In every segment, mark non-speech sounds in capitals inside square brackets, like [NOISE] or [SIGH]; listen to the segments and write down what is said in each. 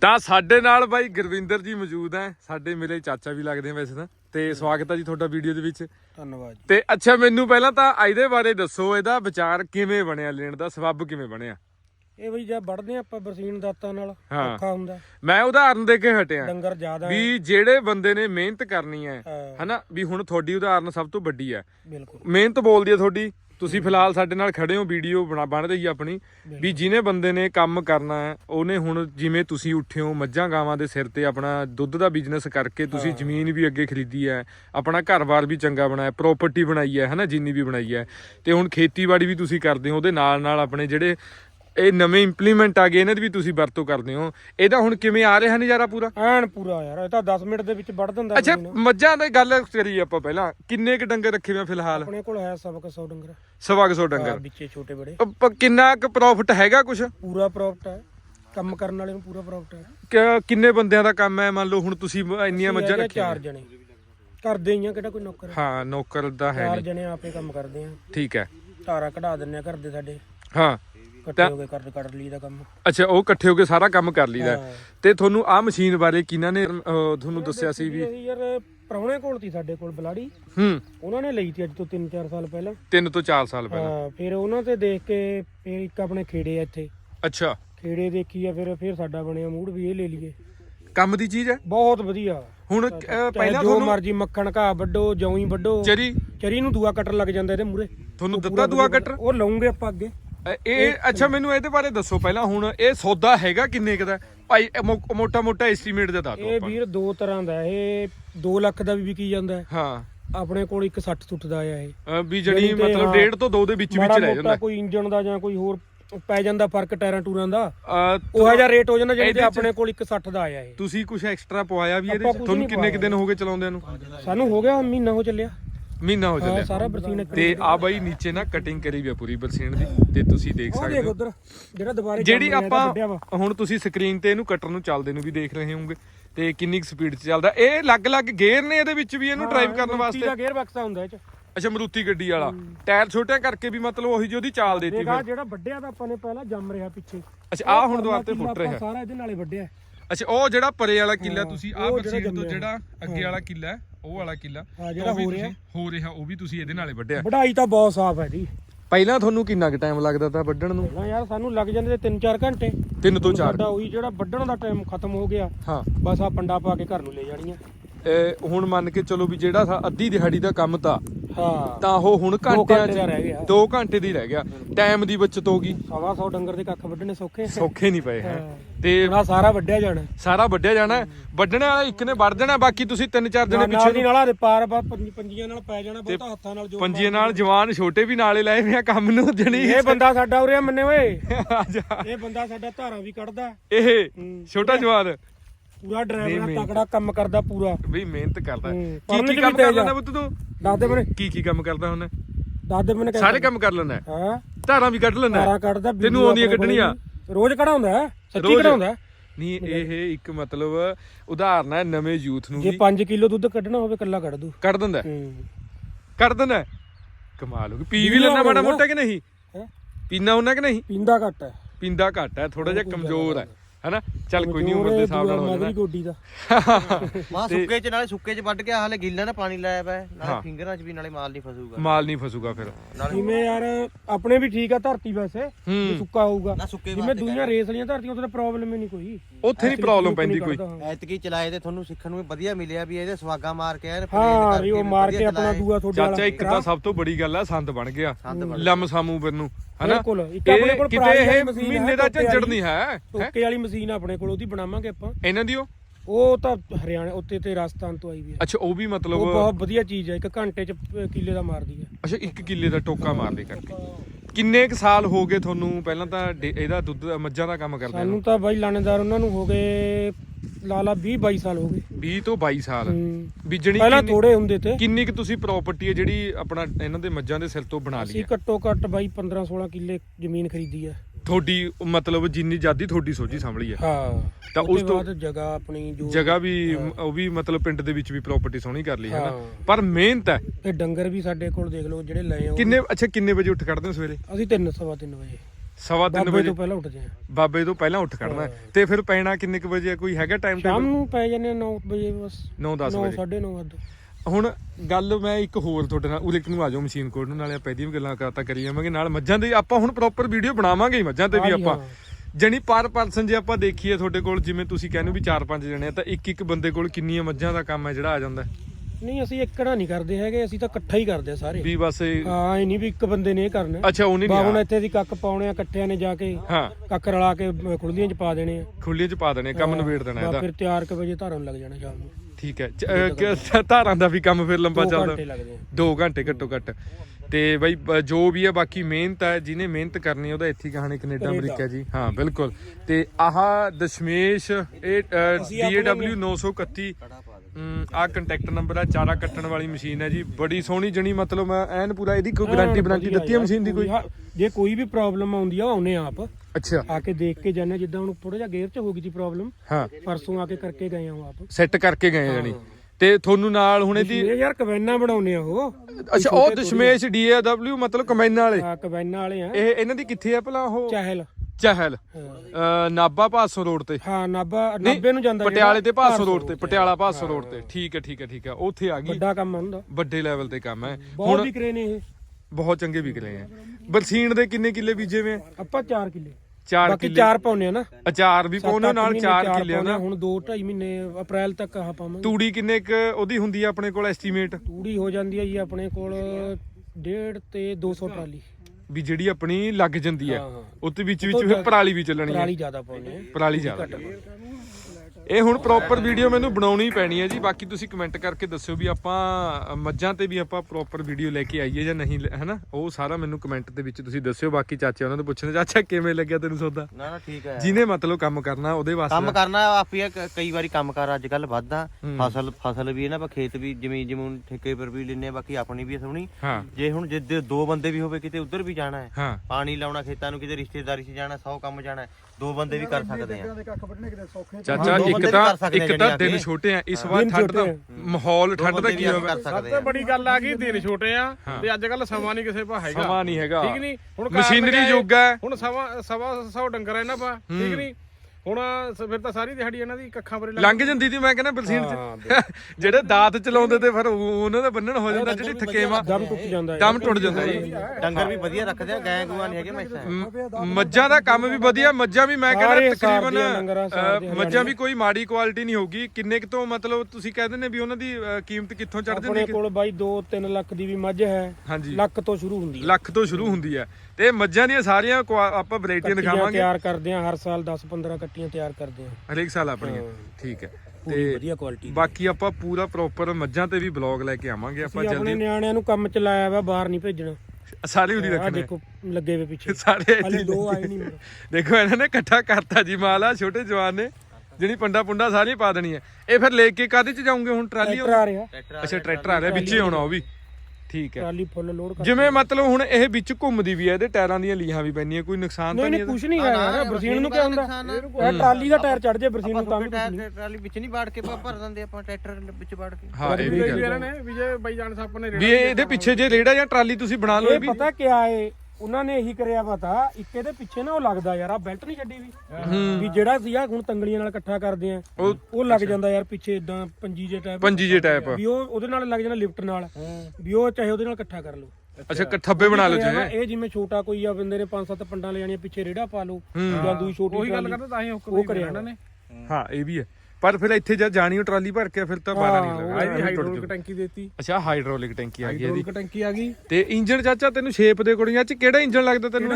ਤਾਂ ਸਾਡੇ ਨਾਲ ਬਾਈ ਗੁਰਵਿੰਦਰ ਜੀ ਮੌਜੂਦ ਹੈ। ਸਾਡੇ ਮੇਰੇ ਚਾਚਾ ਵੀ ਲੱਗਦੇ ਆ ਵੈਸੇ ਤਾਂ। ਤੇ ਸਵਾਗਤ ਹੈ ਜੀ ਤੁਹਾਡਾ ਵੀਡੀਓ ਦੇ ਵਿੱਚ। ਧੰਨਵਾਦ ਜੀ। ਤੇ ਅੱਛਾ ਮੈਨੂੰ ਪਹਿਲਾਂ ਤਾਂ ਇਹਦੇ ਬਾਰੇ ਦੱਸੋ ਇਹਦਾ ਵਿਚਾਰ ਕਿਵੇਂ ਬਣਿਆ ਲੈਣ ਦਾ ਸਬੱਬ ਕਿਵੇਂ ਬਣਿਆ? ਇਹ ਬਈ ਜਦ ਵੜਦੇ ਆ ਆਪਾਂ ਬਰਸੀਨ ਦਾਤਾਂ ਨਾਲ ਹਾਂ। ਔਖਾ ਹੁੰਦਾ। ਮੈਂ ਉਦਾਹਰਨ ਦੇ ਕੇ ਹਟਿਆ। ਡੰਗਰ ਜ਼ਿਆਦਾ ਹੈ। ਵੀ ਜਿਹੜੇ ਬੰਦੇ ਨੇ ਮਿਹਨਤ ਕਰਨੀ ਹੈ ਹਾਂ, ਹਨਾ? ਵੀ ਹੁਣ ਤੁਹਾਡੀ ਉਦਾਹਰਨ ਸਭ ਤੋਂ ਵੱਡੀ ਹੈ। ਬਿਲਕੁਲ। ਮਿਹਨਤ ਬੋਲਦੀ ਹੈ ਤੁਹਾਡੀ? ਤੁਸੀਂ ਫਿਲਹਾਲ ਸਾਡੇ ਨਾਲ ਖੜੇ ਹੋ ਵੀਡੀਓ ਬਣਾ ਬਣ ਰਹੀ ਹੈ ਆਪਣੀ ਵੀ ਜਿਹਨੇ ਬੰਦੇ ਨੇ ਕੰਮ ਕਰਨਾ ਹੈ ਉਹਨੇ ਹੁਣ ਜਿਵੇਂ ਤੁਸੀਂ ਉੱਠੇ ਹੋ ਮੱਝਾਂ ਗਾਵਾਂ ਦੇ ਸਿਰ ਤੇ ਆਪਣਾ ਦੁੱਧ ਦਾ ਬਿਜ਼ਨਸ ਕਰਕੇ ਤੁਸੀਂ ਜ਼ਮੀਨ ਵੀ ਅੱਗੇ ਖਰੀਦੀ ਹੈ ਆਪਣਾ ਘਰ-ਬਾਰ ਵੀ ਚੰਗਾ ਬਣਾਇਆ ਪ੍ਰਾਪਰਟੀ ਬਣਾਈ ਹੈ ਹਨਾ ਜਿੰਨੀ ਵੀ ਬਣਾਈ ਹੈ ਤੇ ਹੁਣ ਖੇਤੀਬਾੜੀ ਵੀ ਤੁਸੀਂ ਕਰਦੇ ਹੋ ਉਹਦੇ ਨਾਲ ਨਾਲ ਆਪਣੇ ਜਿਹੜੇ ਇਹ ਨਵੇਂ ਇੰਪਲੀਮੈਂਟ ਆ ਗਏ ਇਹਨਾਂ ਦੀ ਵੀ ਤੁਸੀਂ ਵਰਤੋਂ ਕਰਦੇ ਹੋ। ਇਹਦਾ ਹੁਣ ਕਿਵੇਂ ਆ ਰਿਹਾ ਨਜ਼ਾਰਾ ਪੂਰਾ? ਐਨ ਪੂਰਾ ਯਾਰ ਇਹ ਤਾਂ 10 ਮਿੰਟ ਦੇ ਵਿੱਚ ਵੜ ਦਿੰਦਾ ਅੱਛਾ ਜ਼ਮੀਨ। ਮੱਝਾਂ ਦੀ ਗੱਲ ਕਰੀਏ ਆਪਾਂ ਪਹਿਲਾਂ। ਕਿੰਨੇ ਕ ਡੰਗਰ ਰੱਖੇ ਹੋਏ ਆ ਫਿਲਹਾਲ? ਆਪਣੇ ਕੋਲ ਹੈ ਸਬਕ 100 ਡੰਗਰ। ਸਵਾ ਕੁ ਸੌ ਹਾਂ, ਡੰਗਰ ਵਿੱਚੇ ਛੋਟੇ ਬੜੇ। ਅ, ਪ- ਕਿੰਨਾ ਕੁ ਪ੍ਰੋਫਿਟ ਹੈਗਾ ਕੁਛ? ਪੂਰਾ ਪ੍ਰੋਫਿਟ ਹੈ। ਕੰਮ ਕਰਨ ਵਾਲੇ ਨੂੰ ਪੂਰਾ ਪ੍ਰੋਫਿਟ ਹੈ। ਕਿ- ਕਿੰਨੇ ਬੰਦਿਆਂ ਦਾ ਕੰਮ ਹੈ? ਮੰਨ ਲਓ ਹੁਣ ਤੁਸੀਂ ਮ- ਇੰਨੀਆਂ ਮੱਝਾਂ ਹੈਗੇ ਰੱਖੀਆਂ ਚਾਰ ਜਣੇ। ਕਰਦੇ ਹੀ ਆ ਕਿਹੜਾ ਕੋਈ ਨੌਕਰ ਹੈ। ਹਾਂ ਨੌਕਰ ਦਾ ਹੈ ਚਾਰ ਨਹੀਂ। ਜਣੇ ਆਪੇ ਕੰਮ ਕਰਦੇ ਆ। ਠੀਕ ਹੈ। ਧਾਰਾ ਕਢਾ ਦਿੰਨੇ ਆ ਘਰ ਦੇ ਸਾਡੇ। ਹਾਂ। ਇਕੱਠੇ ਹੋ ਕੇ ਕਰ ਕਰ ਲਈ ਦਾ ਕੰਮ। ਅੱਛਾ ਉਹ ਇਕੱਠੇ ਹੋ ਕੇ ਸਾਰਾ ਕੰਮ ਕਰ ਲਈਦਾ। ਹਾਂ। ਤੇ ਤੁਹਾਨੂੰ ਆਹ ਮਸ਼ੀਨ ਬਾਰੇ ਕਿਹਨਾਂ ਨੇ ਤੁਹਾਨੂੰ ਦੱਸਿਆ ਸੀ ਵੀ ਅਸੀਂ ਯਾਰ ਪ੍ਰਾਹੁਣੇ ਕੋਲ ਸੀ ਸਾਡੇ ਕੋਲ ਬਲਾੜੀ। ਹੂੰ। ਉਹਨਾਂ ਨੇ ਲਈ ਸੀ ਅੱਜ ਤੋਂ 3-4 ਸਾਲ ਪਹਿਲਾਂ। 3 ਤੋਂ 4 ਸਾਲ ਪਹਿਲਾਂ। ਹਾਂ ਫਿਰ ਉਹਨਾਂ ਤੇ ਦੇਖ ਕੇ ਫਿਰ ਇੱਕ ਆਪਣੇ ਖੇੜੇ ਆ ਇੱਥੇ। ਅੱਛਾ। ਖੇੜੇ ਦੇਖੀ ਆ ਫਿਰ ਫਿਰ ਸਾਡਾ ਬਣਿਆ ਮੂਡ ਵੀ ਇਹ ਲੈ ਲਈਏ। ਕੰਮ ਦੀ ਚੀਜ਼ ਹੈ? ਬਹੁਤ ਵਧੀਆ। ਹੁਣ ਚਾਹੇ ਪਹਿਲਾਂ ਜੋ ਤੁਹਾਨੂੰ ਮਰਜ਼ੀ ਮੱਖਣ ਘਾਹ ਵੱਡੋ ਜੌਈ ਵੱਡੋ ਚਰੀ? ਚਰੀ ਨੂੰ ਦੂਆ ਕੱਟਣ ਲੱਗ ਜਾਂਦਾ ਇਹਦੇ ਮੂਰੇ ਤੁਹਾਨੂੰ ਦਿੱਤਾ ਦੂਆ ਕਟਰ? ਉਹ ਲਾਉਂਗੇ ਆਪਾਂ ਅੱਗੇ। ਇਹ ਅੱਛਾ ਮੈਨੂੰ ਇਹਦੇ ਬਾਰੇ ਦੱਸੋ ਪਹਿਲਾਂ। ਹੁਣ ਇਹ ਸੌਦਾ ਹੈਗਾ ਕਿੰਨੇ ਕੁ ਦਾ? ਭਾਈ ਮੋਟਾ ਮੋਟਾ ਐਸਟੀਮੇਟ ਦੇ ਦੱਸ ਦਿਓ ਇਹ ਵੀਰ ਦੋ ਤਰ੍ਹਾਂ ਦਾ ਇਹ 2 ਲੱਖ ਦਾ ਵੀ ਵਿਕੀ ਜਾਂਦਾ ਹੈ। ਹਾਂ। ਆਪਣੇ ਕੋਲ ਇੱਕ 60 ਸੁੱਟ ਦਾ ਆ ਇਹ। ਵੀ ਜਿਹੜੀ ਮਤਲਬ ਹਾਂ, ਡੇਢ ਤੋਂ 2 ਦੇ ਵਿੱਚ ਵਿੱਚ ਰਹਿ ਜਾਂਦਾ। ਕੋਈ ਇੰਜਨ ਦਾ ਜਾਂ ਕੋਈ ਹੋਰ ਪੈ ਜਾਂਦਾ ਫ਼ਰਕ ਟਾਇਰਾਂ ਟੂਰਾਂ ਦਾ। ਉਹੋ ਜਿਹਾ ਰੇਟ ਹੋ ਜਾਂਦਾ ਜਿਹੜੇ ਆਪਣੇ ਕੋਲ ਇੱਕ 60 ਦਾ ਆਇਆ ਇਹ। ਤੁਸੀਂ ਕੁਝ ਐਕਸਟਰਾ ਪਵਾਇਆ ਵੀ ਇਹਦੇ ਤੁਹਾਨੂੰ ਕਿੰਨੇ ਕੁ ਦਿਨ। ਹੋ ਗਏ ਚਲਾਉਂਦਿਆਂ ਨੂੰ? ਸਾਨੂੰ ਹੋ ਗਿਆ ਮਹੀਨਾ ਹੋ ਚੱਲਿਆ। ਮਹੀਨਾ ਹੋ ਹਾਂ ਚੱਲਿਆ। ਸਾਰਾ ਬਰਸੀਨ ਤੇ ਆ ਬਾਈ ਨੀਚੇ ਨਾ ਕਟਿੰਗ ਕਰੀ ਵੀ ਆ ਪੂਰੀ ਬਰਸੀਨ ਦੀ ਤੇ ਤੁਸੀਂ ਦੇਖ ਉਹ ਸਕਦੇ ਹੋ। ਉਧਰ ਜਿਹੜਾ ਦੁਬਾਰੇ ਜਿਹੜੀ। ਆਪਾਂ ਹੁਣ ਤੁਸੀਂ ਸਕਰੀਨ ਤੇ ਇਹਨੂੰ ਕਟਰ ਨੂੰ ਚੱਲਦੇ ਨੂੰ ਵੀ ਦੇਖ ਰਹੇ ਹੋਵੋਗੇ ਤੇ ਕਿੰਨੀ ਸਪੀਡ 'ਚ ਚੱਲਦਾ। ਇਹ ਅਲੱਗ-ਅਲੱਗ ਗੇਅਰ ਨੇ ਇਹਦੇ ਵਿੱਚ ਵੀ ਇਹਨੂੰ ਡਰਾਈਵ ਕਰਨ ਵਾਸਤੇ। ਦਾ ਗੇਅਰ ਬਕਸਾ ਹੁੰਦਾ ਇਹ ਚ। ਅੱਛਾ ਮਰੂਤੀ ਗੱਡੀ ਵਾਲਾ। ਟਾਇਰ ਛੋਟੇ ਕਰਕੇ ਵੀ ਮਤਲਬ ਉਹੀ ਜਿਹੀ ਉਹਦੀ ਚਾਲ ਦੇਤੀ ਦੇਖ ਆਹ ਫਿਰ। ਜਿਹੜਾ ਵੱਡਿਆ ਤਾਂ ਆਪਾਂ ਨੇ ਪਹਿਲਾਂ ਜੰਮ ਰਿਹਾ ਪਿੱਛੇ। ਅੱਛਾ ਆ ਹੁਣ ਦੁਆਰ ਤੇ ਫੁੱਟ ਰਿਹਾ। ਸਾਰਾ ਇਹਦੇ ਨਾਲੇ ਵੱਡਿਆ। ਅੱਛਾ ਉਹ ਜਿਹੜਾ ਪਰੇ ਵਾਲਾ ਕਿੱਲਾ ਤੁਸੀਂ ਆ ਉਹ ਜਿਹੜਾ ਬਰਸੀਨ ਤੋਂ ਜੰਮਿਆ। ਜਿਹੜਾ ਅੱਗੇ ਵਾਲਾ ਕਿੱਲਾ ਹੈ, ਉਹ ਵਾਲਾ ਕਿੱਲਾ ਹਾਂ, ਜਿਹੜਾ ਉਹ ਵੀ ਹੋ ਰਿਹਾ। ਤੁਸੀਂ- ਹੋ ਰਿਹਾ ਉਹ ਵੀ ਤੁਸੀਂ ਇਹਦੇ ਨਾਲੇ ਵੱਢਿਆ। ਵਢਾਈ ਤਾਂ ਬਹੁਤ ਸਾਫ਼ ਹੈ ਜੀ। ਪਹਿਲਾਂ ਤੁਹਾਨੂੰ ਕਿੰਨਾ ਕੁ ਟਾਈਮ ਲੱਗਦਾ ਤਾਂ ਵੱਢਣ ਨੂੰ? ਪਹਿਲਾਂ ਯਾਰ ਸਾਨੂੰ ਲੱਗ ਜਾਂਦੇ 3-4 ਘੰਟੇ। 3 ਤੋਂ 4 ਸਾਡਾ ਉਹੀ ਜਿਹੜਾ ਵੱਢਣ ਦਾ ਟਾਈਮ ਖਤਮ ਹੋ ਗਿਆ। ਹਾਂ। ਬਸ ਆ ਪੰਡਾ ਪਾ ਕੇ ਘਰ ਨੂੰ ਲੈ ਜਾਣੀਆਂ। ਹੁਣ ਮੰਨ ਕੇ ਚਲੋ ਵੀ ਜਿਹੜਾ ਸਾ- ਅੱਧੀ ਦਿਹਾੜੀ ਦਾ ਕੰਮ ਤਾਂ ਹਾਂ। ਤਾਂ ਉਹ ਹੁਣ ਘੰਟਿਆਂ ਘੰਟੇ ਦਾ ਰਹਿ ਗਿਆ। 'ਚ 2 ਘੰਟੇ ਦੀ ਰਹਿ ਗਿਆ। ਟਾਈਮ ਦੀ ਬਚਤ ਹੋ ਗਈ। ਸਵਾ ਸੌ ਡੰਗਰ ਦੇ ਕੱਖ ਵੱਢਣੇ ਸੌਖੇ ਸੌਖੇ ਨਹੀਂ ਪਏ ਹੈ। ਹਾਂ। ਤੇ ਹੁਣ ਸਾਰਾ ਵੱਢਿਆ ਜਾਣਾ। ਸਾਰਾ ਵੱਢਿਆ ਜਾਣਾ। ਹੈ। ਵੱਢਣੇ ਵਾਲਾ ਇੱਕ ਨੇ ਵੱਢ ਦੇਣਾ ਬਾਕੀ ਤੁਸੀਂ ਤਿੰਨ ਚਾਰ ਜਣੇ ਨਾਲ ਦੀ ਪਿੱਛੇ ਨਾਲ ਪੰਜੀਆਂ ਨਾਲ ਪੈ ਜਾਣਾ ਬਹੁਤਾ ਹੱਥਾਂ ਨਾਲ ਜੋ ਪੰਜੀਆਂ ਨਾਲ ਜਵਾਨ ਛੋਟੇ ਵੀ ਨਾਲੇ ਲਾਏ ਹੋਏ ਆ ਕੰਮ ਨੂੰ ਜਣੀ ਇਹ ਬੰਦਾ ਸਾਡਾ ਉਰੇ ਮੰਨੇ ਓਏ। [LAUGHS] ਇਹ ਬੰਦਾ ਸਾਡਾ ਧਾਰਾਂ ਵੀ ਕੱਢਦਾ। ਇਹ। ਛੋਟਾ ਜਵਾਨ। ਪੂਰਾ ਡਰਾਈਵਰ ਨਾਲ ਤਕੜਾ ਕੰਮ ਕਰਦਾ ਪੂਰਾ ਵੀ ਮਿਹਨਤ ਕਰਦਾ ਹੈ। ਕੀ ਪੜ੍ਹਨ ਕੀ ਚ ਵੀ ਕੰਮ ਕਰ ਤੇਜ਼ ਆ। ਲੈਂਦਾ ਪੁੱਤ ਤੂੰ ਦੱਸ ਦੇ ਮੈਨੂੰ ਕੀ ਕੀ ਕੰਮ ਕਰਦਾ ਹੁਣ ਦੱਸ ਦੇ ਮੈਨੂੰ ਸਾਰੇ ਕੰਮ ਕਰ ਲੈਂਦਾ ਹੈ? ਧਾਰਾਂ ਵੀ ਕੱਢ ਲੈਂਦਾ? ਧਾਰਾਂ ਕੱਢਦਾ ਤੈਨੂੰ ਆਉਂਦੀਆਂ ਆਪਣੇ ਕੋਲ ਕੱਢਣੀਆਂ? ਵੀ। ਰੋਜ਼ ਕਢਾਉਂਦਾ ਹੈ, ਸੱਚੀ ਰੋਜ਼? ਕਢਾਉਂਦਾ ਹੈ। ਨਹੀਂ ਇਹ ਇੱਕ ਮਤਲਬ ਉਦਾਹਰਨ ਹੈ ਨਵੇਂ ਯੂਥ ਨੂੰ ਜੇ ਵੀ 5 ਕਿਲੋ ਦੁੱਧ ਕੱਢਣਾ ਹੋਵੇ ਕੱਲਾ ਕੱਢ ਦੂ ਕੱਢ ਦਿੰਦਾ ਹੈ। ਹੂੰ ਕੱਢ ਦਿੰਦਾ ਹੈ। ਕਮਾਲ ਹੋ ਗਈ ਪੀ ਵੀ ਲੈਣਾ ਮਾੜਾ। ਮੋਟਾ ਕਿ ਨਹੀਂ ਹੈਂ? ਪੀਣਾ ਉਹਨਾਂ ਕਿ ਨਹੀਂ ਪੀਂਦਾ ਘੱਟ ਹੈ ਪੀਂਦਾ ਘੱਟ ਹੈ ਥੋੜਾ ਜਿਹਾ ਕਮਜ਼ੋਰ ਹੈ ਹਨਾ? ਚੱਲ ਕੋਈ ਨਹੀਂ ਉਮਰ ਦੇ ਹਿਸਾਬ ਨਾਲ ਹੋ ਜਾਣਾ ਗੋਡੀ ਦਾ। [LAUGHS] ਮਾ ਸੁੱਕੇ ਚ ਨਾਲੇ ਸੁੱਕੇ ਚ ਵੱਢ ਕੇ ਹਾਲੇ ਗਿੱਲਾ ਨਾ ਪਾਣੀ ਲਾਇਆ ਪਿਆ। ਨਾਲੇ ਫਿੰਗਰਾਂ ਚ ਵੀ ਨਾਲੇ ਮਾਲ ਨਹੀਂ ਫਸੂਗਾ। ਮਾਲ ਨਹੀਂ ਫਸੂਗਾ ਫਿਰ। ਜਿਵੇਂ ਯਾਰ ਆਪਣੇ ਵੀ ਠੀਕ ਆ ਧਰਤੀ ਵੈਸੇ ਸੁੱਕਾ ਹੋਊਗਾ। ਜਿਵੇਂ ਦੁਨੀਆ ਰੇਸ ਵਾਲੀਆਂ ਧਰਤੀਆਂ ਉੱਥੇ ਤਾਂ ਪ੍ਰੋਬਲਮ ਹੀ ਨਹੀਂ ਕੋਈ। ਉੱਥੇ ਨਹੀਂ ਪ੍ਰੋਬਲਮ ਪੈਂਦੀ ਕੋਈ। ਐਤਕੀ ਚਲਾਏ ਤੇ ਤੁਹਾਨੂੰ ਸਿੱਖਣ ਨੂੰ ਵੀ ਵਧੀਆ ਮਿਲਿਆ ਵੀ ਇਹਦੇ ਸਵਾਗਾ ਮਾਰ ਕੇ ਐਨ ਹਾਂ ਵੀ ਉਹ ਮਾਰ ਕੇ ਆਪਣਾ ਦੂਆ ਤੁਹਾਡੇ ਚਾਚਾ ਇੱਕ ਤਾਂ ਸਭ ਤੋਂ ਬੜੀ ਗੱਲ ਆ ਸੰਦ ਬਣ ਗਿਆ। ਲੰਮ ਸਾਮੂ ਫਿਰ ਨੂੰ। ਹਨਾ ਬਿਲਕੁਲ। ਇੱਕ ਆਪਣੇ ਕੋਲ ਕਿਤੇ ਇਹ ਮਹੀਨੇ ਦਾ ਝੰਜੜ। ਨਹੀਂ ਹੈ? ਟੋਕੇ ਵਾਲੀ ਮਸ਼ੀਨ ਆਪਣੇ ਕੋਲ ਉਹਦੀ ਬਣਾਵਾਂਗੇ ਆਪਾਂ। ਇਹਨਾਂ ਦੀ ਉਹ? ਉਹ ਤਾਂ ਹਰਿਆਣਾ ਉੱਤੇ ਤੇ ਰਾਜਸਥਾਨ ਤੋਂ ਆਈ ਵੀ ਹੈ। ਅੱਛਾ ਉਹ ਵੀ ਉਹ ਮਤਲਬ ਬਹੁਤ ਵਧੀਆ ਚੀਜ਼ ਹੈ ਇੱਕ ਘੰਟੇ ਚ ਕਿੱਲੇ ਦਾ ਮਾਰਦੀ ਹੈ। ਅੱਛਾ ਇੱਕ ਕਿੱਲੇ ਦਾ ਟੋਕਾ ਮਾਰਦੇ ਕਰਕੇ। ਕਿੰਨੇ ਕੁ ਸਾਲ ਹੋ ਗਏ ਤੁਹਾਨੂੰ? ਪਹਿਲਾਂ ਤਾਂ ਇਹਦਾ ਦੁੱਧ ਮੱਝਾਂ ਦਾ ਕੰਮ ਕਰਦੇ ਨੂੰ? ਸਾਨੂੰ ਤਾਂ ਬਾਈ ਲਾਣੇਦਾਰ ਉਹਨਾਂ ਨੂੰ ਹੋ ਗਏ ਲਾਲਾ 20 22 ਸਾਲ ਹੋ ਗਏ। 20 ਤੋਂ 22 ਸਾਲ। ਹੂੰ। ਬੀਜਣੀ ਪਹਿਲਾਂ ਕਿੰਨੀ- ਥੋੜੇ ਹੁੰਦੇ ਤੇ। ਕਿੰਨੀ ਕੁ ਤੁਸੀਂ ਪ੍ਰਾਪਰਟੀ ਹੈ ਜਿਹੜੀ ਆਪਣਾ ਇਹਨਾਂ ਦੇ ਮੱਝਾਂ ਦੇ ਸਿਰ ਤੋਂ ਬਣਾ ਲਈ ਅਸੀਂ ਹੈ? ਘੱਟੋ ਘੱਟ ਬਾਈ 15 16 ਕਿੱਲੇ ਜ਼ਮੀਨ ਖਰੀਦੀ ਹੈ। ਤੁਹਾਡੀ ਮਤਲਬ ਜਿੰਨੀ ਜਾਦੀ ਤੁਹਾਡੀ ਸੋਝੀ ਸੰਭਲੀ ਹੈ। ਹਾਂ। ਤਾਂ ਉਸ ਤੋਂ ਬਾਅਦ ਜਗ੍ਹਾ ਆਪਣੀ ਜੋ ਜਗ੍ਹਾ ਵੀ ਉਹ ਵੀ ਮਤਲਬ ਪਿੰਡ ਦੇ ਵਿੱਚ ਵੀ ਪ੍ਰਾਪਰਟੀ ਸੋਹਣੀ ਕਰ ਲਈ ਹੈ ਨਾ। ਹਾਂ। ਪਰ ਮਿਹਨਤ ਹੈ ਤੇ ਡੰਗਰ ਵੀ ਸਾਡੇ ਕੋਲ ਦੇਖ ਲਓ ਜਿਹੜੇ ਲਏ ਆ ਉਹ- ਕਿੰਨੇ ਅੱਛਾ ਕਿੰਨੇ ਵਜੇ ਉੱਠ ਖੜਦੇ ਹੋ ਸਵੇਰੇ? ਅਸੀਂ 3 ਸਵਾ 3 ਵਜੇ। ਸਵਾ ਤਿੰਨ ਬਾਬੇ ਵਜੇ। ਤੋਂ ਪਹਿਲਾਂ ਉੱਠਦੇ ਆ ਬਾਬੇ ਤੋਂ ਪਹਿਲਾਂ ਉੱਠ ਖੜਨਾ। ਹੈ। ਤੇ ਫਿਰ ਪੈਣਾ ਕਿੰਨੇ ਕੁ ਵਜੇ ਆ? ਕੋਈ ਹੈਗਾ ਟਾਈਮ ਸ਼ਾਮ ਟੇਬਲ ਨੂੰ ਪੈ ਜਾਂਦੇ 9 ਵਜੇ ਬਸ। 9-10 9 ਵਜੇ। 9:30 ਵੱਧ। ਹੁਣ ਗੱਲ ਮੈਂ ਇੱਕ ਹੋਰ ਤੁਹਾਡੇ ਨਾਲ ਉਰੇ ਨੂੰ ਆ ਜਾਓ ਮਸ਼ੀਨ ਕੋਡ ਨੂੰ ਨਾਲੇ ਆਪਾਂ ਇਹਦੀਆਂ ਵੀ ਗੱਲਾਂ ਕਰਤਾ ਕਰੀ ਜਾਵਾਂਗੇ ਨਾਲ। ਮੱਝਾਂ ਦੀ ਆਪਾਂ ਹੁਣ ਪ੍ਰੋਪਰ ਵੀਡੀਓ ਬਣਾਵਾਂਗੇ ਹੀ ਮੱਝਾਂ ਤੇ ਵੀ ਹਾਂਜੀ, ਆਪਾਂ। ਜਣੀ ਪਰ ਪਰਸਨ ਜੇ ਆਪਾਂ ਦੇਖੀਏ ਤੁਹਾਡੇ ਕੋਲ ਜਿਵੇਂ ਤੁਸੀਂ ਕਹਿੰਦੇ ਹੋ ਵੀ 4-5 ਜਣੇ ਆ ਤਾਂ ਇੱਕ ਇੱਕ ਬੰਦੇ ਕੋਲ ਕਿੰਨੀਆਂ ਮੱਝਾਂ ਦਾ ਕੰਮ ਹੈ ਜਿਹੜਾ ਆ ਜਾਂਦਾ ਹੈ? ਨਹੀਂ ਅਸੀਂ ਇੱਕੜਾ ਨਹੀਂ ਕਰਦੇ ਹੈਗੇ ਅਸੀਂ ਤਾਂ ਇਕੱਠਾ ਹੀ ਕਰਦੇ ਆ ਸਾਰੇ। ਵੀ ਬਸ ਇਹ- ਹਾਂ ਇਹ ਨਹੀਂ ਵੀ ਇੱਕ ਬੰਦੇ ਨੇ ਇਹ ਕਰਨਾ। ਅੱਛਾ ਉਹਨੇ ਬਾ ਹੁਣ ਨਹੀਂ ਇੱਥੇ ਦੀ ਕੱਕ ਪਾਉਣੇ ਆ ਇਕੱਠਿਆਂ ਨੇ ਜਾ ਕੇ ਹਾਂ। ਕੱਕ ਰਲਾ ਕੇ ਖੁਰਲੀਆਂ ਚ ਪਾ ਦੇਣੇ ਆ। ਖੁੱਲੀਆਂ ਚ ਪਾ ਦੇਣੇ ਕੰਮ ਨਵੇੜ ਦੇਣਾ ਬਾ ਇਹਦਾ ਫਿਰ ਤਿਆਰ ਕੁ ਵਜੇ ਧਾਰਨ ਲੱਗ ਜਾਣਾ ਸ਼ਾਮ ਨੂੰ। ਠੀਕ ਹੈ। ਚ- ਅਹ, ਕਿ- ਧਾਰਾਂ ਦਾ ਵੀ ਕੰਮ ਫਿਰ ਲੰਬਾ ਦੋ ਚੱਲਦਾ। ਘੰਟੇ ਲੱਗਦੇ ਆ। 2 ਘੰਟੇ ਘੱਟੋ ਘੱਟ। ਤੇ ਬਈ ਬ- ਜੋ ਵੀ ਹੈ ਬਾਕੀ ਮਿਹਨਤ ਹੈ ਜਿਹਨੇ ਮਿਹਨਤ ਕਰਨੀ ਉਹਦਾ ਇੱਥੇ ਹੀ ਕਹਾਣੀ ਕੈਨੇਡਾ। ਅਮਰੀਕਾ ਜੀ। ਹਾਂ ਬਿਲਕੁਲ। ਤੇ ਆਹ ਦਸ਼ਮੇਸ਼ ਇਹ DAW 931 ਆ ਕੰਟੈਕਟ ਨੰਬਰ ਆ ਚਾਰਾ ਕੱਟਣ ਵਾਲੀ ਮਸ਼ੀਨ ਹੈ ਜੀ। ਬੜੀ ਸੋਹਣੀ ਜਣੀ ਮਤਲਬ ਮੈਂ ਐਨ ਪੂਰਾ ਇਹਦੀ ਕੋਈ ਗਾਰੰਟੀ ਵਧੀਆ ਦਿੱਤੀ ਹੈ ਮਸ਼ੀਨ ਦੀ ਕੋਈ? ਹਾਂ, ਜੇ ਕੋਈ ਵੀ ਪ੍ਰੋਬਲਮ ਆਉਂਦੀ ਆ ਆਉਨੇ ਆਪ। ਅੱਛਾ। ਆ ਕੇ ਦੇਖ ਕੇ ਆ, ਜਿੱਦਾਂ ਹੁਣ ਥੋੜਾ ਜਿਹਾ ਗੇਅਰ ਚ ਹੋ ਗਈ ਸੀ ਪ੍ਰੋਬਲਮ ਹਾਂ। ਪਰਸੋਂ ਆ ਕੇ ਕਰਕੇ ਗਏ ਆ ਆਪ। ਸੈੱਟ ਕਰਕੇ ਗਏ ਜਣੀ। ਤੇ ਤੁਹਾਨੂੰ ਨਾਲ ਹੁਣ ਇਹਦੀ ਇਹ ਯਾਰ ਕਵੈਨਾ ਬਣਾਉਨੇ ਆ ਉਹ। ਅੱਛਾ ਉਹ ਦਸ਼ਮੇਸ਼ DAW ਮਤਲਬ ਕਮੈਨਾਂ ਵਾਲੇ। ਆ ਕਵੈਨਾ ਵਾਲੇ ਆ। ਇਹ ਇਹਨਾਂ ਦੀ ਕਿੱਥੇ ਆ ਭਲਾ ਉਹ? ਚਾਹਲ। ਚਹਿਲ ਹਾਂ। ਅਹ, ਨਾਭਾ ਪਾਸੋਂ ਰੋਡ ਤੇ। ਹਾਂ ਨਾਬਾ ਨਾਬੇ ਨੂੰ ਜਾਂਦਾ ਪਟਿਆਲੇ ਤੇ ਭਾਸੋ ਰੋਡ ਤੇ ਪਟਿਆਲਾ ਭਾਸੋ ਰੋਡ ਤੇ। ਠੀਕ ਹੈ ਠੀਕ ਹੈ ਠੀਕ ਹੈ। ਉੱਥੇ ਆ ਗਈ। ਵੱਡਾ ਕੰਮ ਹੁੰਦਾ। ਵੱਡੇ ਲੈਵਲ ਤੇ ਕੰਮ ਹੈ। ਬਹੁਤ ਹੁਣ ਵਿਕ ਰਹੇ ਨੇ ਇਹ। ਬਹੁਤ ਚੰਗੇ ਵਿਕ ਰਹੇ ਆ ਬਰਸੀਨ ਦੇ ਕਿੰਨੇ ਕਿੱਲੇ ਬੀਜੇ ਵੇ ਆਪਾਂ 4 ਕਿੱਲੇ। 4 ਬਾਕੀ ਕਿੱਲੇ। 4 ਪਾਉਨੇ ਆ ਨਾ। ਅਚਾਰ ਵੀ ਪਾਉਣੇ ਸੱਤ-ਅੱਠ ਨਾਲ ਮਹੀਨੇ 4 ਚਾਰ ਪਾਉਂਦੇ ਦਾ ਆ, ਹੁਣ 2 2.5 ਮਹੀਨੇ ਅਪ੍ਰੈਲ ਤੱਕ ਆਹ ਪਾਵਾਂਗੇ। ਤੂੜੀ ਕਿੰਨੇ ਕ ਉਹਦੀ ਹੁੰਦੀ ਆ ਆਪਣੇ ਕੋਲ ਐਸਟੀਮੇਟ ਤੂੜੀ ਹੋ ਜਾਂਦੀ ਹੈ ਜੀ ਆਪਣੇ ਕੋਲ 1.5 ਤੇ 200 ਟਰਾਲੀ। ਵੀ ਜਿਹੜੀ ਆਪਣੀ ਲੱਗ ਜਾਂਦੀ ਹੈ ਹਾਂ, ਹਾਂ। ਉੱਤੇ ਵਿੱਚ ਵਿੱਚ ਫਿਰ ਪਰਾਲੀ ਵੀ ਚੱਲਣੀ ਹੈ। ਟਰਾਲੀ ਜ਼ਿਆਦਾ ਪਾਉਨੇ ਆ। ਪਰਾਲੀ ਜ਼ਿਆਦਾ। ਇਹ ਹੁਣ ਪ੍ਰੋਪਰ ਵੀਡੀਓ ਮੈਨੂੰ ਬਣਾਉਣੀ ਪੈਣੀ ਹੈ ਜੀ। ਬਾਕੀ ਤੁਸੀਂ ਕਮੈਂਟ ਕਰਕੇ ਦੱਸਿਓ ਵੀ ਆਪਾਂ ਮੱਝਾਂ ਤੇ ਵੀ ਆਪਾਂ ਪ੍ਰੋਪਰ ਵੀਡੀਓ ਲੈ ਕੇ ਆਈਏ ਜਾਂ ਨਹੀਂ ਹਨਾ? ਉਹ ਸਾਰਾ ਮੈਨੂੰ ਕਮੈਂਟ ਦੇ ਵਿੱਚ ਤੁਸੀਂ ਦੱਸਿਓ। ਬਾਕੀ ਚਾਚੇ ਉਹਨਾਂ ਤੋਂ ਪੁੱਛਣਾ ਚਾਚਾ ਕਿਵੇਂ ਲੱਗਿਆ ਤੈਨੂੰ ਸੌਦਾ? ਨਾ ਨਾ ਠੀਕ ਹੈ। ਜਿਹਨੇ ਮਤਲਬ ਕੰਮ ਕਰਨਾ ਉਹਦੇ ਕੰਮ ਵਾਸਤੇ ਕਰਨਾ ਆਪੀ ਕਈ ਵਾਰੀ ਕੰਮ ਕਰ ਅੱਜ ਕੱਲ ਵੱਧਦਾ। ਫਸਲ ਫਸਲ ਵੀ ਇਹਨਾਂ ਪਾ ਖੇਤ ਵੀ ਜ਼ਮੀਨ ਜਮੂਨ ਠੇਕੇ ਪਰ ਵੀ ਲੈਨੇ ਬਾਕੀ ਆਪਣੀ ਵੀ ਸੋਹਣੀ। ਹਾਂ। ਜੇ ਹੁਣ ਜੇ ਦੇ- ਦੋ ਬੰਦੇ ਵੀ ਹੋਵੇ ਕਿਤੇ ਉਧਰ ਵੀ ਜਾਣਾ ਹੈ। ਪਾਣੀ ਲਾਉਣਾ ਖੇਤਾਂ ਨੂੰ ਕਿਤੇ ਰਿਸ਼ਤੇਦਾਰੀ 'ਚ ਜਾਣਾ 100 ਕੰਮ ਜਾਣਾ ਦੋ ਬੰਦੇ ਵੀ ਕਰ ਸਕਦੇ ਆ। ਚਾਚਾ ਦੋ ਇੱਕ ਤਾਂ ਇੱਕ ਤਾਂ ਦਿਨ ਛੋਟੇ ਆ ਇਸ ਵਾਰ ਠੰਡ ਦਾ ਮਾਹੌਲ ਠੰਡ ਦਾ ਕੀ ਸਕਦੇ ਸਭ ਤੋਂ ਬੜੀ ਗੱਲ ਆ ਗਈ ਦਿਨ ਛੋਟੇ ਆ ਤੇ ਅੱਜ ਕੱਲ ਸਮਾਂ ਨਹੀਂ ਕਿਸੇ ਪਾ ਹੈਗਾ। ਸਮਾਂ ਨਹੀਂ ਹੈਗਾ। ਠੀਕ ਨਹੀਂ? ਹੁਣ ਮਸ਼ੀਨਰੀ ਹੈ? ਯੁੱਗ ਹੈ। ਹੁਣ ਸਵਾ ਸਵਾ ਸੌ ਡੰਗਰ ਆ ਇਹਨਾਂ ਪਾ ਠੀਕ ਨਹੀਂ? ਹੁਣ ਸ- ਫਿਰ ਤਾਂ ਸਾਰੀ ਦਿਹਾੜੀ ਇਹਨਾਂ ਦੀ ਕੱਖਾਂ ਪਰੇ ਲੱਗ ਲੰਘ ਜਾਂਦੀ ਸੀ ਮੈਂ ਕਹਿੰਦਾ ਬਰਸੀਨ ਚ। [LAUGHS] ਜਿਹੜੇ ਦਾਤ ਚਲਾਉਂਦੇ ਤੇ ਫਿਰ ਉਹ- ਉਹਨਾਂ ਦਾ ਬੰਨਣ ਹੋ ਜਾਂਦਾ ਜਿਹੜੀ ਥਕੇਵਾ ਦਮ ਟੁੱਟ ਜਾਂਦਾ ਹੈ। ਦਮ ਟੁੱਟ ਜਾਂਦਾ ਜੀ। ਡੰਗਰ ਵੀ ਵਧੀਆ ਰੱਖਦੇ ਆ ਗਾਂ ਗੂਆਂ ਨਹੀਂ ਹੈਗੇ ਮੈਸਾਂ। ਮ- ਮੱਝਾਂ ਦਾ ਕੰਮ ਵੀ ਵਧੀਆ ਮੱਝਾਂ ਵੀ ਮੈਂ ਕਹਿੰਦਾ ਸਾਰੇ ਤਕਰੀਬਨ ਦੀਆਂ ਲੰਗਰਾਂ, ਸਾਰ ਅ, ਦੀਆਂ ਮੱਝਾਂ ਵੀ ਕੋਈ ਮਾੜੀ ਕੁਆਲਿਟੀ ਨਹੀਂ ਹੋਊਗੀ। ਕਿੰਨੇ ਕੁ ਤੋਂ ਮਤਲਬ ਤੁਸੀਂ ਕਹਿੰਦੇ ਨੇ ਵੀ ਉਹਨਾਂ ਦੀ ਅ, ਕੀਮਤ ਕਿੱਥੋਂ ਚੜ ਆਪਣੇ ਜਾਂਦੀ ਕੋਲ ਬਾਈ 2-3 ਲੱਖ ਦੀ ਵੀ ਮੱਝ ਹੈ ਹਾਂਜੀ। ਲੱਖ ਤੋਂ ਸ਼ੁਰੂ ਹੁੰਦੀ ਹੈ। ਲੱਖ ਤੋਂ ਸ਼ੁਰੂ ਹੁੰਦੀ ਹੈ। ਤੇ ਮੱਝਾਂ ਦੀਆਂ ਸਾਰੀਆਂ ਕੁਆ- ਆਪਾਂ ਵੈਰਾਈਟੀਆਂ ਕੱਟੀਆਂ ਦਿਖਾਵਾਂਗੇ। ਤਿਆਰ ਕਰਦੇ ਆ ਹਰ ਸਾਲ 10-15 ਕੱਟੀਆਂ ਤਿਆਰ ਕਰਦੇ ਆ ਹਰੇਕ ਸਾਲ ਆਪਣੀਆਂ। ਠੀਕ ਹੈ। ਪੂਰੀ ਤੇ ਵਧੀਆ ਕੁਆਲਿਟੀ ਬਾਕੀ ਆਪਾਂ ਪੂਰਾ ਪ੍ਰੋਪਰ ਮੱਝਾਂ ਤੇ ਵੀ ਬਲੌਗ ਲੈ ਕੇ ਆਵਾਂਗੇ ਆਪਾਂ ਆਪਣੇ ਜਲਦੀ। ਨਿਆਣਿਆਂ ਨੂੰ ਕੰਮ ਚ ਲਾਇਆ ਵਾ ਬਾਹਰ ਨਹੀਂ ਭੇਜਣਾ। ਸਾਰੇ ਉਰੀ ਆ ਰੱਖਣੇ। ਦੇਖੋ ਲੱਗੇ ਵੇ ਪਿੱਛੇ। ਸਾਰੇ ਹਲੇ ਦੋ। ਆਏ ਨਹੀਂ ਮੇਰੇ ਦੇਖੋ ਇਹਨਾਂ ਨੇ ਇਕੱਠਾ ਕਰਤਾ ਜੀ ਮਾਲ ਆ ਛੋਟੇ ਜਵਾਨ ਨੇ ਜਿਹੜੀ ਪੰਡਾ ਪੁੰਡਾ ਸਾਰੀਆਂ ਪਾ ਦੇਣੀ ਹੈ ਇਹ ਫਿਰ ਲੈ ਕੇ ਕਾਦੇ ਚ ਜਾਉਂਗੇ ਹੁਣ ਟਰਾਲੀ ਟਰੈਕਟਰ ਆ ਰਿਹਾ। ਅੱਛਾ ਟਰੈਕਟਰ ਆ ਰਿਹਾ ਵਿੱਚੇ ਆਉਣਾ ਉਹ ਵੀ। ਠੀਕ ਹੈ। ਟਰਾਲੀ ਫੁੱਲ ਲੋਡ ਕਰ ਜਿਵੇਂ ਮਤਲਬ ਹੁਣ ਇਹ ਵਿੱਚ ਘੁੰਮਦੀ ਵੀ ਹੈ ਇਹਦੇ ਟਾਇਰਾਂ ਦੀਆਂ ਲੀਹਾਂ ਵੀ ਪੈਂਦੀਆਂ ਕੋਈ ਨੁਕਸਾਨ ਤਾਂ ਨਹੀਂ? ਕੁਝ ਨਹੀਂ ਹੈ ਯਾਰ ਬਰਸੀਨ ਨੂੰ ਕੀ ਹੁੰਦਾ? ਇਹ ਟਰਾਲੀ ਦਾ ਟਾਇਰ ਚੜ ਜੇ ਬਰਸੀਨ ਨੂੰ ਤਾਂ ਵੀ ਟਰਾਲੀ ਵਿੱਚ ਨਹੀਂ ਬਾੜ ਕੇ ਭਰ- ਭਰ ਦਿੰਦੇ ਆਪਾਂ ਟਰੈਕਟਰ ਵਿੱਚ ਬਾੜ ਕੇ। ਹਾਂ ਇਹ ਵੀ ਵੀ ਗੱਲ ਇਹਨਾਂ ਨੇ ਵਿਜੇ ਬਾਈ ਜਾਨ ਸਾਹਿਬ ਨੇ ਵੀ ਇਹ- ਇਹਦੇ ਪਿੱਛੇ ਜੇ ਰੇੜਾ ਜਾਂ ਟਰਾਲੀ ਤੁਸੀਂ ਬਣਾ ਲਓ ਇਹ ਵੀ ਪਤਾ ਕਿਆ ਏ? ਉਹਨਾਂ ਨੇ ਇਹੀ ਕਰਿਆ ਪਤਾ ਇੱਕ ਇਹਦੇ ਪਿੱਛੇ ਨਾ ਉਹ ਲੱਗਦਾ ਯਾਰ ਆ ਬੈਲਟ ਨਹੀਂ ਛੱਡੀ ਵੀ। ਵੀ ਜਿਹੜਾ ਸੀ ਆ ਹੁਣ ਤੰਗੜੀਆਂ ਨਾਲ ਇਕੱਠਾ ਕਰਦੇ ਆ। ਉਹ ਲੱਗ ਜਾਂਦਾ ਯਾਰ ਪਿੱਛੇ ਇਦਾਂ ਪੰਜੀ ਜੇ ਟਾਈਪ ਪੰਜੀ ਜੇ ਟਾਈਪ ਵੀ ਉਹ ਉਹਦੇ ਨਾਲ ਲੱਗ ਜਾਣਾ ਲਿਫਟ ਨਾਲ। ਵੀ ਉਹ ਚਾਹੇ ਉਹਦੇ ਨਾਲ ਇਕੱਠਾ ਕਰ ਲਓ। ਅੱਛਾ ਥੱਬੇ ਬਣਾ ਲਓ ਚਾਹੇ। ਇਹ ਜਿਵੇਂ ਛੋਟਾ ਕੋਈ ਆ ਬੰਦੇ ਨੇ ਪੰਜ ਸੱਤ ਪੰਡਾਂ ਲੈ ਜਾਣੀਆਂ ਪਿੱਛੇ ਰੇੜਾ ਪਾ ਲਓ। ਜਾਂ ਦੂਈ ਛੋਟੀ ਉਹੀ ਗੱਲ। ਕਰਦਾ ਤਾਂ ਹੀ ਹੁਕਮ ਉਹ ਕਰਿਆ ਇਹਨਾਂ। ਨੇ ਹਾਂ ਇਹ ਵੀ ਹੈ। ਪਰ ਫਿਰ ਇੱਥੇ ਜਦ ਜਾਣੀ ਉਹ ਟਰਾਲੀ ਭਰ ਕੇ ਫਿਰ ਤਾਂ 12 ਨਹੀਂ ਵੀ ਇਹ ਟੁੱਟ ਹਾਈਡ੍ਰੋਲਿਕ। ਟੈਂਕੀ ਦੇਤੀ। ਅੱਛਾ ਹਾਈਡ੍ਰੋਲਿਕ ਟੈਂਕੀ ਆ ਗਈ ਇਹਦੀ। ਹਾਈਡ੍ਰੋਲਿਕ ਟੈਂਕੀ ਆ ਗਈ। ਤੇ ਇੰਜਨ ਚਾਚਾ ਤੈਨੂੰ ਸ਼ੇਪ ਦੇ ਕੁੜੀਆਂ ਚ ਕਿਹੜਾ ਇੰਜਨ ਲੱਗਦਾ ਤੈਨੂੰ?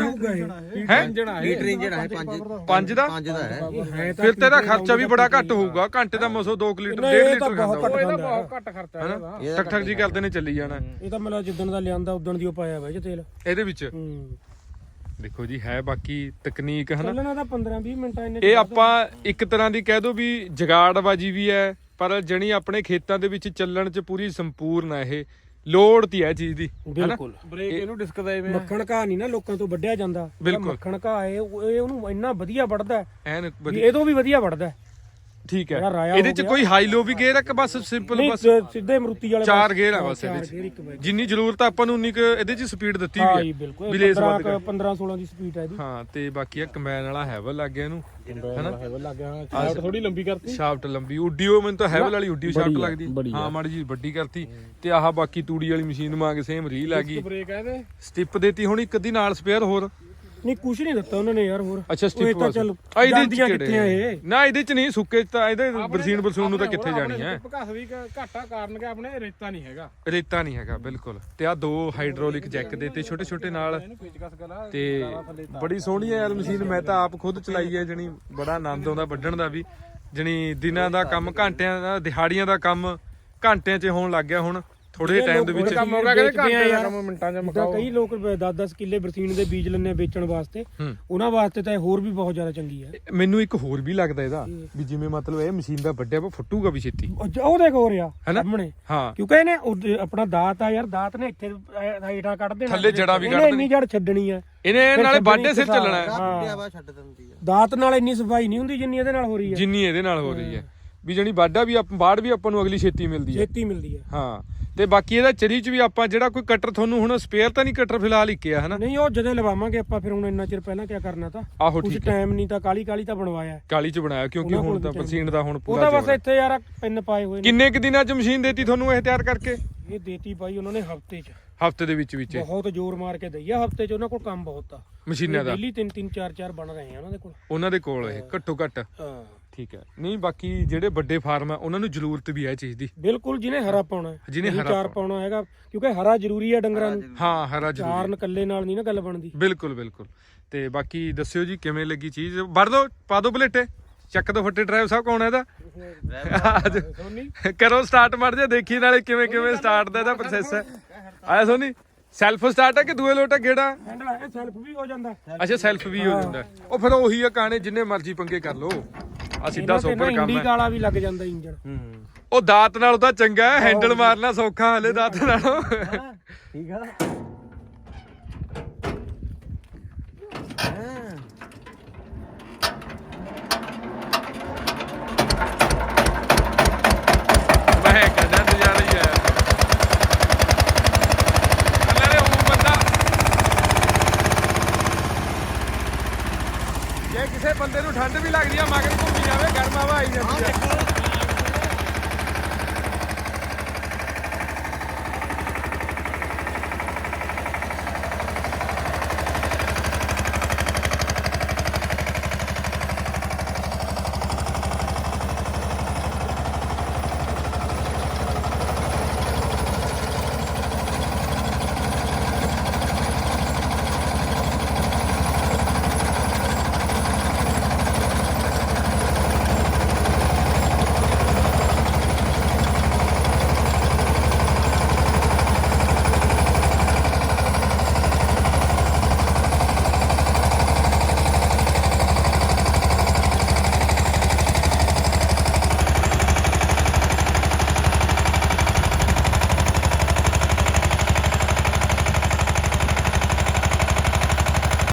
ਹੈ? ਇੰਜਣ ਆ ਲੀਟਰ ਇੰਜਣ ਹੈ 5 ਪੰਜ ਦਾ। ਪੰਜ ਦਾ? ਹੈ। ਹੈ ਤਾਂ ਫਿਰ ਤੇਰਾ ਖਰਚਾ ਵੀ ਬੜਾ ਘੱਟ ਹੋਊਗਾ ਘੰਟੇ ਦਾ ਮਸੋ 2 ਲੀਟਰ ਨਹੀਂ, 1.5 ਇਹ ਤਾਂ ਲੀਟਰ ਖਾਂਦਾ ਬਹੁਤ ਉਹ। ਇਹਦਾ ਬਹੁਤ ਘੱਟ ਖਰਚਾ ਇਹਦਾ। ਠਕ ਠਕ ਜੀ ਕਰਦੇ ਨੇ ਚੱਲੀ ਜਾਣਾ। ਇਹ ਤਾਂ ਮਤਲਬ ਜਿੱਦਣ ਦਾ ਲਿਆਂਦਾ ਉਦਣ ਦੀ ਉਹ ਪਾਇਆ ਵਾ 'ਚ ਤੇਲ। ਇਹਦੇ ਵਿੱਚ? ਹੂੰ। ਦੇਖੋ ਜੀ ਹੈ ਬਾਕੀ ਤਕਨੀਕ ਹਨਾ? ਚੱਲਣਾ ਤਾਂ 15 20 ਮਿੰਟਾਂ ਇੰਨੇ ਇਹ ਆਪਾਂ ਇੱਕ ਤਰ੍ਹਾਂ ਦੀ ਕਹਿ ਦੋ ਵੀ ਜਗਾੜਬਾਜੀ ਵੀ ਹੈ ਪਰ ਜਣੀ ਆਪਣੇ ਖੇਤਾਂ ਦੇ ਵਿੱਚ ਚੱਲਣ ਚ ਪੂਰੀ ਸੰਪੂਰਨ ਹੈ ਇਹ। ਲੋੜ ਤੀ ਹੈ ਇਹ ਚੀਜ਼ ਦੀ ਬਿਲਕੁਲ। ਬ੍ਰੇਕ ਇਹਨੂੰ ਡਿਸਕ ਦਾ ਐਵੇਂ ਮੱਖਣ ਘਾਹ ਨਹੀਂ ਨਾ ਲੋਕਾਂ ਤੋਂ ਵੱਢਿਆ ਜਾਂਦਾ। ਜਿਹੜਾ ਬਿਲਕੁਲ। ਮੱਖਣ ਘਾਹ ਹੈ ਉਹ- ਇਹ ਉਹਨੂੰ ਇੰਨਾ ਵਧੀਆ ਵੱਢਦਾ ਹੈ ਐਨ ਵੀ ਵਧੀਆ। ਇਹ ਤੋਂ ਵੀ ਵਧੀਆ ਵੱਢਦਾ ਹੈ। ਠੀਕ ਹੈ। ਜਿਹੜਾ ਰਾਇਆ ਇਹਦੇ ਚ। ਕੋਈ ਹਾਈ ਲੋ ਵੀ ਗੇਅਰ ਹੈ ਕਿ ਬਸ ਸਿੰਪਲ ਨਹੀਂ ਬਸ ਸ- ਸਿੱਧੇ ਮਰੂਤੀ ਵਾਲੇ ਚਾਰ ਗੇਅਰ ਆ ਬਸ ਇਹਦੇ ਚ। ਜਿੰਨੀ ਜ਼ਰੂਰਤ ਆ ਆਪਾਂ ਨੂੰ ਉਨੀ ਕੁ ਇਹਦੇ ਚ ਸਪੀਡ ਦਿੱਤੀ ਹਾਂ ਜੀ ਹੈ ਬਿਲਕੁਲ। ਵੀ ਲੇਸ ਵੱਧ 15 15 16 ਦੀ ਸਪੀਡ ਹੈ ਇਹਦੀ। ਹਾਂ ਤੇ ਬਾਕੀ ਆ ਕੰਬਾਈਨ ਵਾਲਾ ਹੈਵਲ ਲੱਗ ਗਿਆ ਇਹਨੂੰ ਹਨਾ? ਲੱਗ ਗਿਆ ਚਾਟ ਥੋੜੀ ਲੰਬੀ ਕਰਤੀ। ਸ਼ਾਫਟ ਲੰਬੀ। ਉੱਡੀਓ ਮੈਨੂੰ ਤਾਂ ਹੈਵਲ ਵਾਲੀ ਉੱਡੀਓ ਸ਼ਾਫਟ ਲੱਗਦੀ। ਹਾਂ ਮਾੜੀ ਜੀ ਵੱਡੀ ਕਰਤੀ। ਤੇ ਆਹ ਬਾਕੀ ਤੂੜੀ ਵਾਲੀ ਮਸ਼ੀਨ ਮੰਗ ਸੇਮ ਰੀਲ ਆ ਗਈ ਬ੍ਰੇਕ ਆ ਇਹਦੇ। ਸਟਿਪ ਦੇਤੀ ਹੁਣ ਇੱਕ ਅੱਧੀ ਨਾਲ ਸਪੇਅਰ ਹੋਰ। ਨਹੀਂ ਕੁਝ ਨਹੀਂ ਦਿੱਤਾ ਉਹਨਾਂ ਨੇ ਯਾਰ ਹੋਰ। ਅੱਛਾ ਸਟਿਪ ਚੱਲ ਆ ਇਹਦੇ ਚ ਜਾਂਦੀਆਂ ਕਿੱਥੇ ਆ ਕਿਹੜੇ ਇਹ? ਨਾ ਇਹਦੇ ਚ ਨਹੀਂ ਸੁੱਕੇ ਚ ਤਾਂ ਇਹਦੇ ਬਰਸੀਨ ਬਰਸੂਨ ਨੂੰ ਤਾਂ ਕਿੱਥੇ ਜਾਣੀ ਹੈ ਘਸ ਵੀ ਘਾਟਾ ਕਾਰਨ ਕਿ ਆਪਣੇ ਰੇਤਾ ਨਹੀਂ ਹੈਗਾ। ਰੇਤਾ ਨਹੀਂ ਹੈਗਾ ਬਿਲਕੁਲ। ਤੇ ਆ ਦੋ ਹਾਈਡ੍ਰੋਲਿਕ ਜੈਕ ਦੇ ਤੇ ਛੋਟੇ ਛੋਟੇ ਨਾਲ ਤੇ ਬੜੀ ਸੋਹਣੀ ਹੈ ਯਾਰ ਮਸ਼ੀਨ ਮੈਂ ਤਾਂ ਆਪ ਖੁਦ ਚਲਾਈ ਹੈ ਜਣੀ ਬੜਾ ਆਨੰਦ ਆਉਂਦਾ ਵੱਢਣ ਦਾ ਵੀ। ਜਣੀ ਦਿਨਾਂ ਦਾ ਕੰਮ ਘੰਟਿਆਂ ਦਾ ਦਿਹਾੜੀਆਂ ਦਾ ਕੰਮ ਘੰਟਿਆਂ 'ਚ ਹੋਣ ਲੱਗ ਗਿਆ ਹੁਣ। ਥੋੜੇ ਟਾਈਮ ਦੇ ਵਿੱਚ ਕੰਮ ਹੋ ਗਿਆ ਕਹਿੰਦੇ ਘੰਟੇ ਦਾ ਯਾਰ। ਕੰਮ ਮਿੰਟਾਂ 'ਚ ਮੁਕਾਓ ਕਈ ਲੋਕ 10-10 ਕਿੱਲੇ ਬਰਸੀਨ ਦੇ ਬੀਜ ਆ ਵੇਚਣ ਵਾਸਤੇ। ਹੂੰ। ਉਹਨਾਂ ਵਾਸਤੇ ਤਾਂ ਇਹ ਹੋਰ ਵੀ ਬਹੁਤ ਜ਼ਿਆਦਾ ਚੰਗੀ ਹੈ ਮੈਨੂੰ ਇੱਕ ਹੋਰ ਵੀ ਲੱਗਦਾ ਇਹਦਾ ਵੀ ਜਿਵੇਂ ਮਤਲਬ ਇਹ ਮਸ਼ੀਨ ਦਾ ਵੱਡਿਆ ਵਾ ਫੁੱਟੂਗਾ ਵੀ ਛੇਤੀ। ਉਹ ਦੇਖ ਹੋ ਰਿਹਾ? ਸਾਹਮਣੇ। ਹਾਂ। ਕਿਉਂਕਿ ਇਹਨੇ ਆਪਣਾ ਦਾਤ ਆ ਯਾਰ ਦਾਤ ਨੇ ਇੱਥੇ ਹਾਈਟਾਂ ਕੱਢ ਦੇਣਾ। ਥੱਲੇ ਜੜ੍ਹਾਂ ਵੀ ਕੱਢ ਇੰਨੀ ਜੜ ਛੱਡਣੀ ਆ। ਇਹਨੇ ਨਾਲੇ ਬਾਡੇ ਸਿਰ ਚੱਲਣਾ ਹੈ। ਹਾਂ। ਵੱਡਿਆ ਵਾ ਛੱਡ ਦਿੰਦੀ ਆ। ਦਾਤ ਨਾਲ ਇੰਨੀ ਸਫ਼ਾਈ ਨਹੀਂ ਹੁੰਦੀ ਜਿੰਨੀ ਇਹਦੇ ਨਾਲ ਹੋ ਰਹੀ ਹੈ ਜਿੰਨੀ ਇਹਦੇ ਨਾਲ ਹੋ ਰਹੀ ਹੈ। ਵੀ ਜਣੀ ਬਾਡਾ ਵੀ ਆਪਾਂ ਬਾੜ ਵੀ ਆਪਾਂ ਨੂੰ ਅਗਲੀ ਛੇਤੀ ਮਿਲਦੀ ਹੈ ਛੇਤੀ ਮਿਲਦੀ ਹੈ ਹਾਂ। ਤੇ ਬਾਕੀ ਇਹਦਾ ਚਰੀ ਚ ਵੀ ਆਪਾਂ ਜਿਹੜਾ ਕੋਈ ਕਟਰ ਤੁਹਾਨੂੰ ਹੁਣ ਸਪੇਅਰ ਤਾਂ ਨਹੀਂ ਕਟਰ ਫਿਲਹਾਲ ਹੀ ਕਿਹਾ ਹਨਾ? ਨਹੀਂ ਉਹ ਜਦੋਂ ਲਵਾਵਾਂਗੇ ਆਪਾਂ ਫਿਰ ਹੁਣ ਇੰਨਾ ਚਿਰ ਪਹਿਲਾਂ ਕੀ ਕਰਨਾ ਤਾਂ? ਆਹੋ ਠੀਕ ਹੈ। ਟਾਈਮ ਨਹੀਂ ਤਾਂ ਕਾਲੀ ਕਾਲੀ ਤਾਂ ਬਣਵਾਇਆ। ਕਾਲੀ ਚ ਬਣਾਇਆ ਕਿਉਂਕਿ ਹੁਣ ਤਾਂ ਪਸੀਨ ਦਾ ਹੁਣ ਉਹ ਪੂਰਾ ਤਾਂ ਬਸ। ਇੱਥੇ ਯਾਰ ਪਿੰਨ ਪਾਏ ਹੋਏ ਨੇ। ਕਿੰਨੇ ਕੁ ਦਿਨਾਂ ਚ ਮਸ਼ੀਨ ਦੇਤੀ ਤੁਹਾਨੂੰ ਇਹ ਤਿਆਰ ਕਰਕੇ? ਇਹ ਦੇਤੀ ਪਾਈ ਉਹਨਾਂ ਨੇ ਹਫ਼ਤੇ 'ਚ। ਹਫ਼ਤੇ ਦੇ ਵਿੱਚ ਵਿੱਚ ਬਹੁਤ ਜ਼ੋਰ ਮਾਰ ਕੇ ਦਈ ਆ ਹਫ਼ਤੇ 'ਚ ਉਹਨਾਂ ਕੋਲ ਕੰਮ ਬਹੁਤ ਆ। ਮਸ਼ੀਨਾਂ ਦਾ। ਡੇਲੀ 3 3 4 4 ਬਣ ਰਹੇ ਆ ਉਹਨਾਂ ਦੇ ਕੋਲ। ਉਹਨਾਂ ਦੇ ਕੋਲ ਇਹ ਘੱਟੋ ਘੱਟ। ਹਾਂ। ਠੀਕ ਹੈ। ਨਹੀਂ ਬਾਕੀ ਜਿਹੜੇ ਵੱਡੇ ਫਾਰਮ ਆ ਉਹਨਾਂ ਨੂੰ ਜ਼ਰੂਰਤ ਵੀ ਹੈ ਇਹ ਚੀਜ਼ ਦੀ। ਬਿਲਕੁਲ ਜਿਹਨੇ ਹਰਾ ਪਾਉਣਾ ਹੈ, ਜਿਹਨੇ ਹਰਾ ਚਾਰ ਪਾਉਣਾ। ਹੈਗਾ ਕਿਉਂਕਿ ਹਰਾ ਜ਼ਰੂਰੀ ਹੈ ਡੰਗਰਾਂ ਨੂੰ। ਹਾਂ ਹਰਾ ਜ਼ਰੂਰ ਚਾਰ ਨਕੱਲੇ ਨਾਲ ਨਹੀਂ ਨਾ ਗੱਲ ਬਣਦੀ। ਬਿਲਕੁਲ ਬਿਲਕੁਲ। ਤੇ ਬਾਕੀ ਦੱਸਿਓ ਜੀ ਕਿਵੇਂ ਲੱਗੀ ਚੀਜ਼? ਵੜ ਦੋ ਪਾ ਦੋ ਪਲੇਟੇ ਚੱਕ ਦੋ ਫੱਟੇ ਡਰਾਈਵ ਸਾਹਿਬ ਕੌਣ ਹੈ ਇਹਦਾ? ਕਰੋ ਸਟਾਰਟ ਮੜ ਜਾ ਦੇਖੀ ਨਾਲੇ ਕਿਵੇਂ ਕਿਵੇਂ ਸਟਾਰਟ ਦਾ ਇਹਦਾ ਪ੍ਰੋਸੈਸ ਹੈ। ਆਇਆ ਸੋਨੀ? ਸੈਲਫ ਸਟਾਰਟ ਹੈ ਕਿ ਦੂਏ ਲੋਟਾ ਗੇੜਾ ਹੈਂਡਲ ਹੈ ਸੈਲਫ ਵੀ ਹੋ ਜਾਂਦਾ। ਅੱਛਾ ਸੈਲਫ ਵੀ ਹੋ ਜਾਂਦਾ। ਉਹ ਫਿਰ ਉਹੀ ਆ ਕਹਾਣੀ ਜਿੰਨੇ ਮਰਜ਼ੀ ਪੰਗੇ ਕਰ ਲੋ ਆ ਸਿੱਧਾ ਸੋਪਰ ਕੰਮ ਇੰਡੀ ਹੈ। ਕਾਲਾ ਵੀ ਲੱਗ ਜਾਂਦਾ ਇੰਜਨ ਹੂੰ ਉਹ ਦਾਤ ਨਾਲੋਂ ਤਾਂ ਚੰਗਾ ਹੈ ਹੈਂਡਲ ਮਾਰਨਾ ਸੌਖਾ ਹਲੇ ਦਾਤ ਨਾਲੋਂ। ਠੀਕ ਆ।